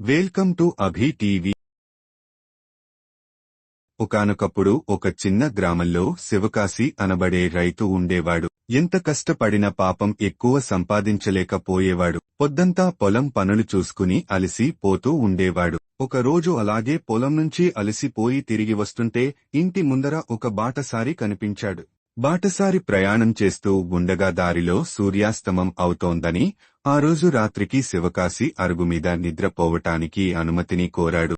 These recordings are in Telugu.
Welcome to Abhi TV. ఒకానొకప్పుడు ఒక చిన్న గ్రామంలో శివకాశి అనబడే రైతు ఉండేవాడు. ఎంత కష్టపడిన పాపం ఎక్కువ సంపాదించలేకపోయేవాడు. పొద్దంతా పొలం పనులు చూసుకుని అలసి పోతూ ఉండేవాడు. ఒక రోజు అలాగే పొలం నుంచి అలసిపోయి తిరిగి వస్తుంటే ఇంటి ముందర ఒక బాటసారి కనిపించాడు. బాటసారి ప్రయాణం చేస్తూ ఉండగా దారిలో సూర్యాస్తమం అవుతోందని ఆ రోజు రాత్రికి శివకాశి అరుగుమీద నిద్రపోవటానికి అనుమతిని కోరాడు.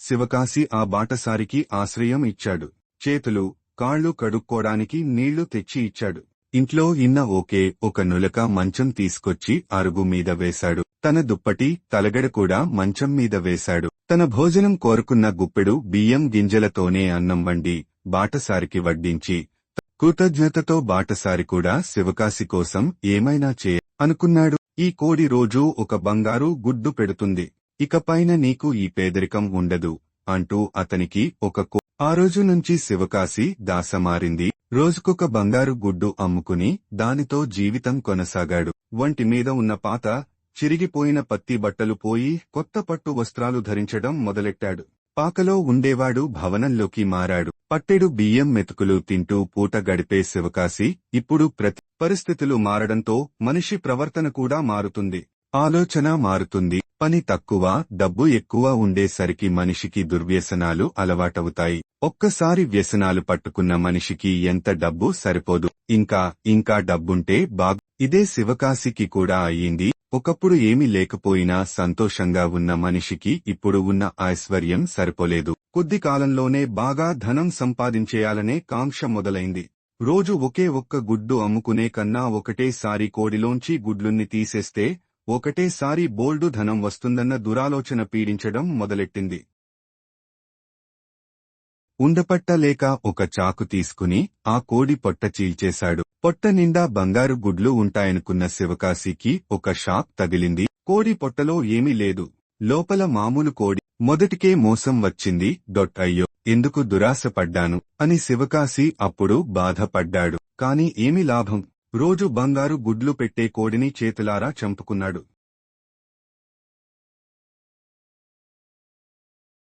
శివకాశి ఆ బాటసారికి ఆశ్రయం ఇచ్చాడు. చేతులు కాళ్ళు కడుక్కోడానికి నీళ్ళు తెచ్చి ఇచ్చాడు. ఇంట్లో ఇన్న ఓకే ఒక నులక మంచం తీసుకొచ్చి అరుగు మీద వేశాడు. తన దుప్పటి తలగడ కూడా మంచం మీద వేశాడు. తన భోజనం కోరుకున్న గుప్పెడు బియ్యం గింజలతోనే అన్నం వండి బాటసారికి వడ్డించి కృతజ్ఞతతో బాటసారి కూడా శివకాశి కోసం ఏమైనా చేయ అనుకున్నాడు. ఈ కోడి రోజూ ఒక బంగారు గుడ్డు పెడుతుంది. ఇకపైన నీకు ఈ పేదరికం ఉండదు అంటూ అతనికి ఒక కో. ఆ రోజు నుంచి శివకాశి దాసమారింది. రోజుకొక బంగారు గుడ్డు అమ్ముకుని దానితో జీవితం కొనసాగాడు. వంటి మీద ఉన్న పాత చిరిగిపోయిన పత్తి బట్టలు పోయి కొత్త పట్టు వస్త్రాలు ధరించడం మొదలెట్టాడు. పాకలో ఉండేవాడు భవనంలోకి మారాడు. పట్టెడు బియ్యం మెతుకులు తింటూ పూట గడిపే శివకాశి ఇప్పుడు ప్రతి పరిస్థితులు మారడంతో మనిషి ప్రవర్తన కూడా మారుతుంది. ఆలోచన మారుతుంది. పని తక్కువ డబ్బు ఎక్కువ ఉండేసరికి మనిషికి దుర్వ్యసనాలు అలవాటవుతాయి. ఒక్కసారి వ్యసనాలు పట్టుకున్న మనిషికి ఎంత డబ్బు సరిపోదు. ఇంకా ఇంకా డబ్బుంటే బాగ్. ఇదే శివకాశికి కూడా అయ్యింది. ఒకప్పుడు ఏమీ లేకపోయినా సంతోషంగా ఉన్న మనిషికి ఇప్పుడు ఉన్న ఐశ్వర్యం సరిపోలేదు. కొద్ది కాలంలోనే బాగా ధనం సంపాదించేయాలనే కాంక్ష మొదలైంది. రోజు ఒకే ఒక్క గుడ్డు అమ్ముకునే కన్నా ఒకటేసారి కోడిలోంచి గుడ్లున్ని తీసేస్తే ఒకటేసారి బోల్డు ధనం వస్తుందన్న దురాలోచన పీడించడం మొదలెట్టింది. ఉండపట్టలేక ఒక చాకు తీసుకుని ఆ కోడి పొట్ట చీల్చేశాడు. పొట్ట నిండా బంగారు గుడ్లు ఉంటాయనుకున్న శివకాశికి ఒక షాక్ తగిలింది. కోడి పొట్టలో ఏమీ లేదు. లోపల మామూలు కోడి మొదటికే మోసం వచ్చింది డొట్ అయ్యో. ఎందుకు దురాశపడ్డాను అని శివకాశి అప్పుడు బాధపడ్డాడు. కాని ఏమి లాభం? రోజు బంగారు గుడ్లు పెట్టే కోడిని చేతులారా చంపుకున్నాడు.